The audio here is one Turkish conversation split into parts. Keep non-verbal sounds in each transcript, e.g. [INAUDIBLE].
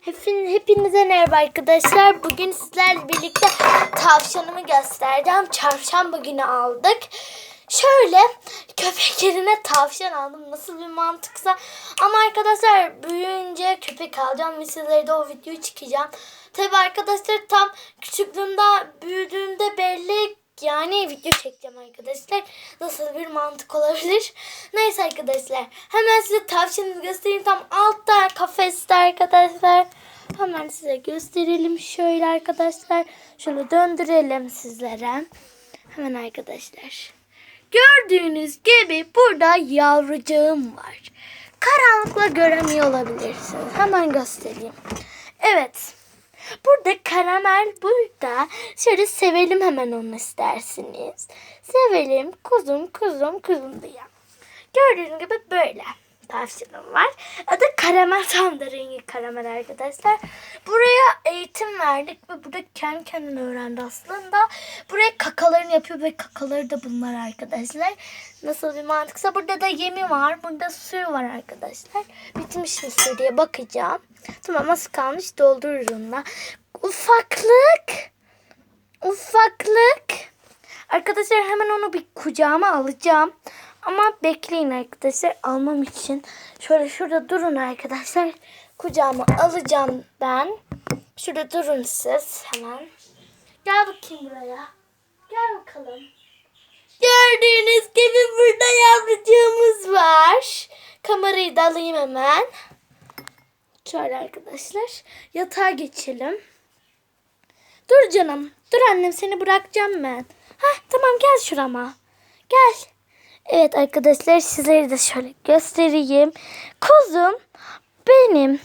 Hepin, hepinize merhaba arkadaşlar. Bugün sizlerle birlikte tavşanımı göstereceğim. Çarşamba günü aldık. Şöyle köpek yerine tavşan aldım. Nasıl bir mantıksa. Ama arkadaşlar büyüyünce köpek alacağım ve sizlere de o videoyu çıkacağım. Tabi arkadaşlar tam küçüklüğümde büyüdüğümde belli yani video çekeceğim arkadaşlar. Nasıl bir mantık olabilir? Neyse arkadaşlar. Hemen size tavşanımı göstereyim. Tam altta kafeste arkadaşlar. Hemen size gösterelim şöyle arkadaşlar. Şöyle döndürelim sizlere. Hemen arkadaşlar. Gördüğünüz gibi burada yavrucağım var. Karanlıkla göremiyor olabilirsiniz. Hemen göstereyim. Evet. Burada karamel burada. Şöyle sevelim hemen onu isterseniz. Sevelim kuzum kuzum kuzum diye. Gördüğünüz gibi böyle tavşanım var. Adı karamel tam da rengi karamel arkadaşlar. Buraya eğitim verdik ve burada kendi kendine öğrendi aslında. Buraya kakalarını yapıyor ve kakaları da bunlar arkadaşlar. Nasıl bir mantıksa burada da yemi var. Burada suyu var arkadaşlar. Bitmiş mi su diye bakacağım. Tamam az kalmış doldururum da. Ufaklık. Ufaklık. Arkadaşlar hemen onu bir kucağıma alacağım. Ama bekleyin arkadaşlar almam için. Şöyle şurada durun arkadaşlar. Kucağıma alacağım ben. Şurada durun siz hemen. Gel bakayım buraya. Gel bakalım. Gördüğünüz gibi burada yavrucuğumuz var. Kamerayı da alayım hemen. Şöyle arkadaşlar. Yatağa geçelim. Dur canım. Dur annem seni bırakacağım ben. Hah tamam gel şurama. Gel. Evet arkadaşlar sizlere de şöyle göstereyim. Kuzum benim.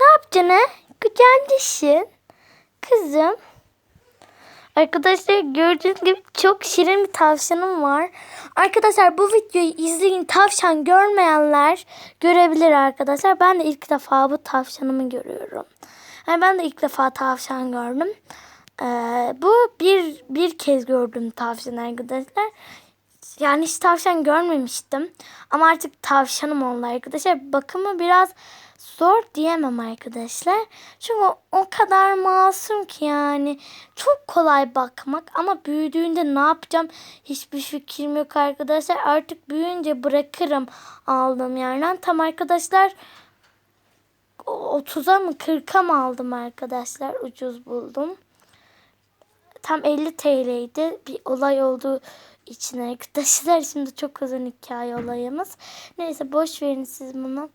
Ne yapacaksın ha? Kucağındasın. Kızım. Arkadaşlar gördüğünüz gibi çok şirin bir tavşanım var. Arkadaşlar bu videoyu izleyin. Tavşan görmeyenler görebilir arkadaşlar. Ben de ilk defa bu tavşanımı görüyorum. Yani ben de ilk defa tavşan gördüm. Ee, bu bir bir kez gördüm tavşan arkadaşlar. Yani hiç tavşan görmemiştim. Ama artık tavşanım oldu arkadaşlar. Bakımı biraz zor diyemem arkadaşlar. Çünkü o, o kadar masum ki yani. Çok kolay bakmak ama büyüdüğünde ne yapacağım hiçbir fikrim yok arkadaşlar. Artık büyüyünce bırakırım aldığım yerden. Tam arkadaşlar 30'a mı 40'a mı aldım arkadaşlar. Ucuz buldum. Tam 50 TL'ydi. Bir olay olduğu için arkadaşlar. [LAUGHS] Şimdi çok uzun hikaye olayımız. Neyse boş verin siz bunu.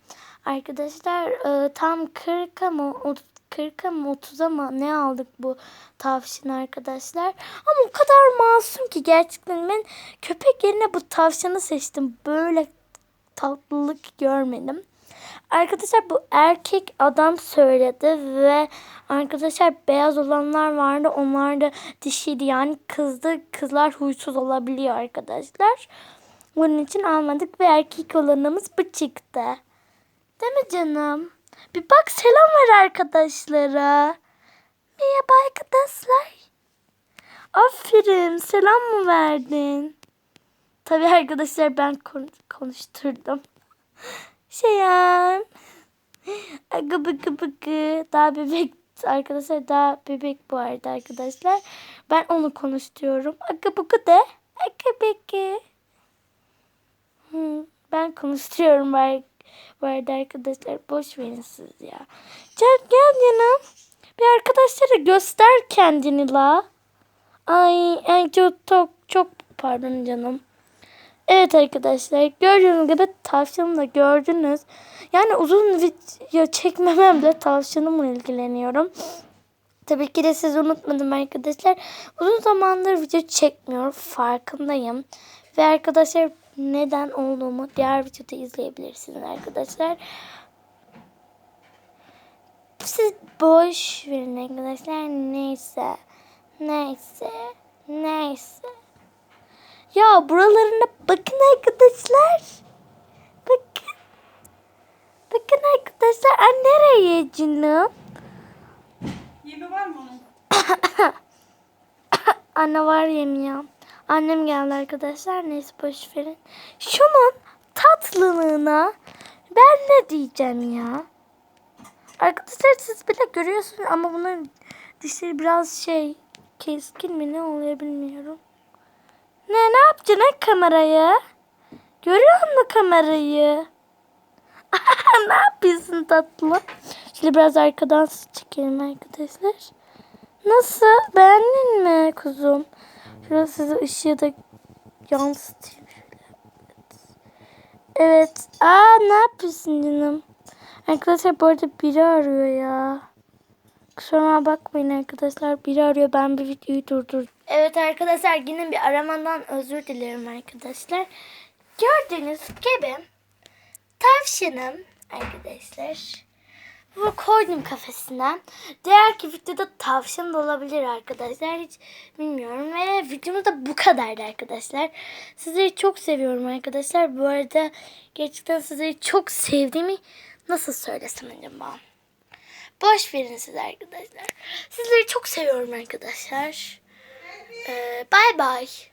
Arkadaşlar e, tam 40'a mı 40'a mı 30'a mı ne aldık bu tavşan arkadaşlar. Ama o kadar masum ki gerçekten ben köpek yerine bu tavşanı seçtim. Böyle tatlılık görmedim. Arkadaşlar bu erkek adam söyledi ve arkadaşlar beyaz olanlar vardı. Onlar da dişiydi. Yani kızdı. Kızlar huysuz olabiliyor arkadaşlar. Bunun için almadık ve erkek olanımız bu çıktı. Değil mi canım? Bir bak selam ver arkadaşlara. Merhaba arkadaşlar. Aferin selam mı verdin? Tabii arkadaşlar ben kon- konuşturdum. [LAUGHS] Şeyan. Agı bıgı bıgı. Daha bebek arkadaşlar daha bebek bu arada arkadaşlar. Ben onu konuşturuyorum. Agı bıgı de. Agı bıgı. Hı, ben konuşturuyorum var, bu arada arkadaşlar. Boş verin siz ya. Gel gel yanım. Bir arkadaşlara göster kendini la. Ay, ay çok, çok, çok pardon canım. Evet arkadaşlar gördüğünüz gibi tavşanı da gördünüz. Yani uzun video çekmememle tavşanımla ilgileniyorum. Tabii ki de siz unutmadım arkadaşlar. Uzun zamandır video çekmiyorum farkındayım. Ve arkadaşlar neden olduğumu diğer videoda izleyebilirsiniz arkadaşlar. Siz boş verin arkadaşlar. Neyse. Neyse. Neyse. Ya buralarına bakın arkadaşlar. Bakın. Bakın arkadaşlar. Aa, nereye canım? Yemi var mı onun? [COUGHS] Anne var yemiyor. Annem geldi arkadaşlar. Neyse boş verin. Şunun tatlılığına ben ne diyeceğim ya? Arkadaşlar siz bile görüyorsunuz ama bunun dişleri biraz şey keskin mi ne oluyor bilmiyorum. Ne ne yapacaksın ha kamerayı? Görüyor musun kamerayı? [LAUGHS] ne yapıyorsun tatlı? Şöyle biraz arkadan çekelim arkadaşlar. Nasıl? Beğendin mi kuzum? Şöyle size ışığı da yansıtayım. Evet. Aa ne yapıyorsun canım? Arkadaşlar bu arada biri arıyor ya. Kusura bakmayın arkadaşlar. Biri arıyor. Ben bir videoyu durdurdum. Evet arkadaşlar yine bir aramandan özür dilerim arkadaşlar. Gördüğünüz gibi tavşanım arkadaşlar. Bu koydum kafesinden. Diğer ki videoda tavşan da olabilir arkadaşlar. Hiç bilmiyorum. Ve videomuz da bu kadardı arkadaşlar. Sizleri çok seviyorum arkadaşlar. Bu arada gerçekten sizleri çok sevdiğimi nasıl söylesem acaba? Boş verin siz arkadaşlar. Sizleri çok seviyorum arkadaşlar. Ee, bye bye.